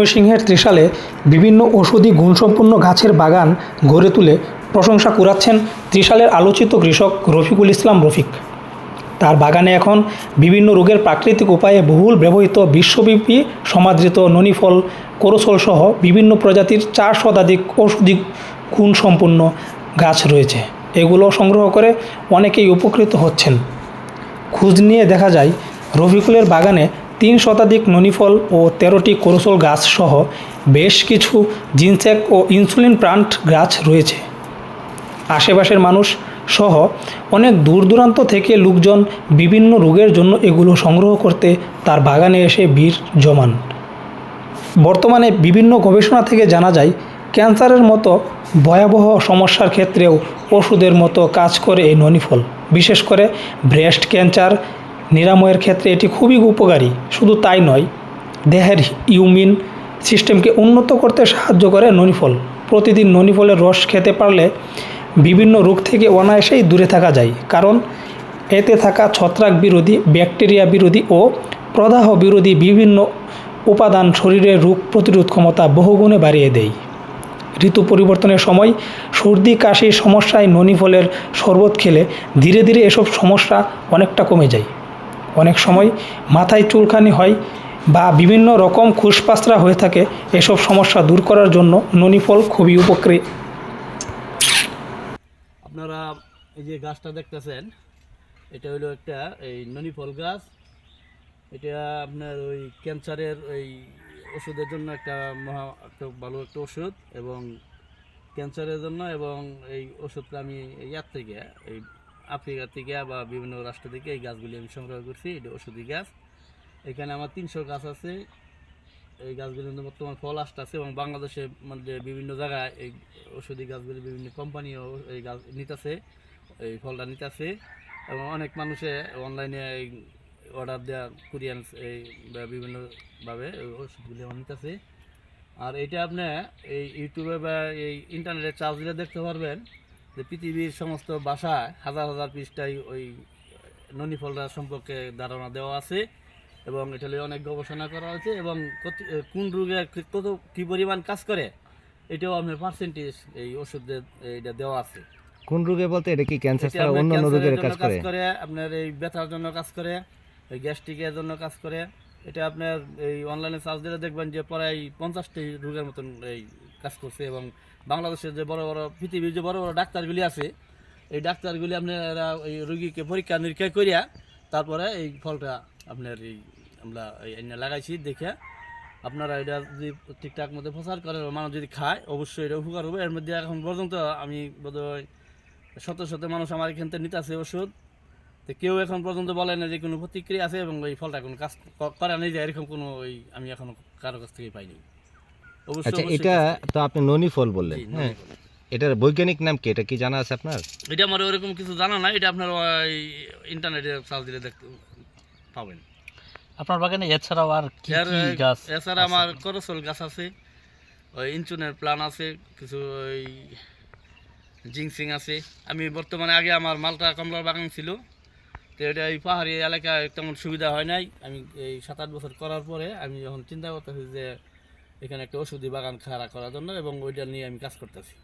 ময়মনসিংহের ত্রিশালে বিভিন্ন ওষুধি গুণসম্পন্ন গাছের বাগান গড়ে তুলে প্রশংসা কুড়াচ্ছেন ত্রিশালের আলোচিত কৃষক রফিকুল ইসলাম রফিক। তার বাগানে এখন বিভিন্ন রোগের প্রাকৃতিক উপায়ে বহুল ব্যবহৃত বিশ্বব্যাপী সমাদৃত ননিফল, কোরসল সহ বিভিন্ন প্রজাতির চার শতাধিক ঔষধি গুণসম্পন্ন গাছ রয়েছে। এগুলো সংগ্রহ করে অনেকেই উপকৃত হচ্ছেন। খোঁজ নিয়ে দেখা যায়, রফিকুলের বাগানে তিন শতাধিক ননিফল ও তেরোটি কোরসল গাছ সহ বেশ কিছু জিনসেক ও ইনসুলিন প্লান্ট গাছ রয়েছে। আশেপাশের মানুষ সহ অনেক দূর দূরান্ত থেকে লোকজন বিভিন্ন রোগের জন্য এগুলো সংগ্রহ করতে তার বাগানে এসে বীর জমান। বর্তমানে বিভিন্ন গবেষণা থেকে জানা যায়, ক্যান্সারের মতো ভয়াবহ সমস্যার ক্ষেত্রেও ওষুধের মতো কাজ করে এই ননিফল, বিশেষ করে ব্রেস্ট ক্যান্সার নিরাময়ের ক্ষেত্রে এটি খুবই উপকারী। শুধু তাই নয়, দেহের ইউমিন সিস্টেমকে উন্নত করতে সাহায্য করে ননিফল। প্রতিদিন ননিফলের রস খেতে পারলে বিভিন্ন রোগ থেকে অনায়াসেই দূরে থাকা যায়। কারণ, এতে থাকা ছত্রাক বিরোধী, ব্যাকটেরিয়া বিরোধী ও প্রদাহ বিরোধী বিভিন্ন উপাদান শরীরের রোগ প্রতিরোধ ক্ষমতা বহুগুণে বাড়িয়ে দেয়। ঋতু পরিবর্তনের সময় সর্দি কাশির সমস্যায় ননি ফলের শরবত খেলে ধীরে ধীরে এসব সমস্যা অনেকটা কমে যায়। অনেক সময় মাথায় চুলকানি হয় বা বিভিন্ন রকম খুশপাসরা হয়ে থাকে, এসব সমস্যা দূর করার জন্য ননি ফল খুবই উপকারী। আপনারা এই যে গাছটা দেখতেছেন, এটা হলো একটা এই ননি ফল গাছ। এটা আপনার ওই ক্যান্সারের ওই ওষুধের জন্য একটা মহা, একটা ভালো একটা ওষুধ এবং ক্যান্সারের জন্য এবং এই ওষুধটা আমি ইয়ার থেকে এই আফ্রিকা থেকে বা বিভিন্ন রাষ্ট্র থেকে এই গাছগুলি আমি সংগ্রহ করছি, এটা ওষুধি গাছ। এখানে আমার তিনশো গাছ আছে। এই গাছগুলি বর্তমান ফল আসতেছে এবং বাংলাদেশে মধ্যে বিভিন্ন জায়গায় এই ওষুধি গাছগুলি বিভিন্ন কোম্পানিও এই গাছ নিতেছে, এই ফলটা নিতেছে। এবং অনেক মানুষে অনলাইনে এই অর্ডার দেওয়া কুরিয়ান এই বিভিন্নভাবে ওষুধগুলি আমার নিতেছে। আর এটা আপনি এই ইউটিউবে বা এই ইন্টারনেটে চার্জ দিলে দেখতে পারবেন। পৃথিবীর সমস্ত ভাষায় হাজার হাজার পৃষ্ঠায় ওই ননি ফলটা সম্পর্কে ধারণা দেওয়া আছে এবং এটা নিয়ে অনেক গবেষণা করা হয়েছে এবং কোন রোগে কত কী পরিমাণ কাজ করে এটাও আপনার পার্সেন্টেজ এই ওষুধের এইটা দেওয়া আছে। কোন রোগে বলতে এটা কি ক্যান্সার এটা ছাড়া অন্যান্য রোগের কাজ করে? আপনার এই ব্যথার জন্য কাজ করে এই গ্যাস্ট্রিকের জন্য কাজ করে এটা আপনার এই অনলাইনে সার্চ দিলে দেখবেন যে প্রায় পঞ্চাশটি রোগের মতন এই কাজ করছে এবং বাংলাদেশের যে বড় বড় পৃথিবীর যে বড় বড় ডাক্তারগুলি আছে, এই ডাক্তারগুলি আপনারা এই রুগীকে পরীক্ষা নিরীক্ষা করিয়া তারপরে এই ফলটা আপনার এই আমরা এই লাগাইছি, দেখে আপনারা এটা যদি ঠিকঠাক মতো প্রচার করে মানুষ যদি খায়, অবশ্যই এটা উপকার হবে। এর মধ্যে এখন পর্যন্ত আমি বোধহয় শত শত মানুষ আমার এখান থেকে নিতে আছে ওষুধ। তো কেউ এখন পর্যন্ত বলে না যে কোনো প্রতিক্রিয়া আছে এবং এই ফলটা কোনো কাজ করা নেই যে এরকম কোনো ওই আমি এখনও কারও কাছ থেকে পাইনি। আচ্ছা এটা তো আপনি ননি ফল বললেন হ্যাঁ। এটার বৈজ্ঞানিক নাম কি? এটা কি জানা আছে আপনার? এটা আমার ওরকম কিছু জানা নাই এটা আপনার ওই ইন্টারনেটে সার্চ দিলে দেখতে পাবেন। আপনার বাগানে এছাড়াও আর কি কি গাছ এছাড়া আমার করসল গাছ আছে ওই ইনচুনের প্লান আছে কিছু ওই জিংসিং আছে। আমি বর্তমানে আগে আমার মালটা কমলার বাগান ছিল তো এটা এই পাহাড়ি এলাকায় তেমন সুবিধা হয় নাই। আমি এই সাত আট বছর করার পরে আমি যখন চিন্তা করতেছি যে এখানে একটা ওষুধি বাগান খাড়া করার জন্য এবং ওইটা নিয়ে আমি কাজ করতেছি।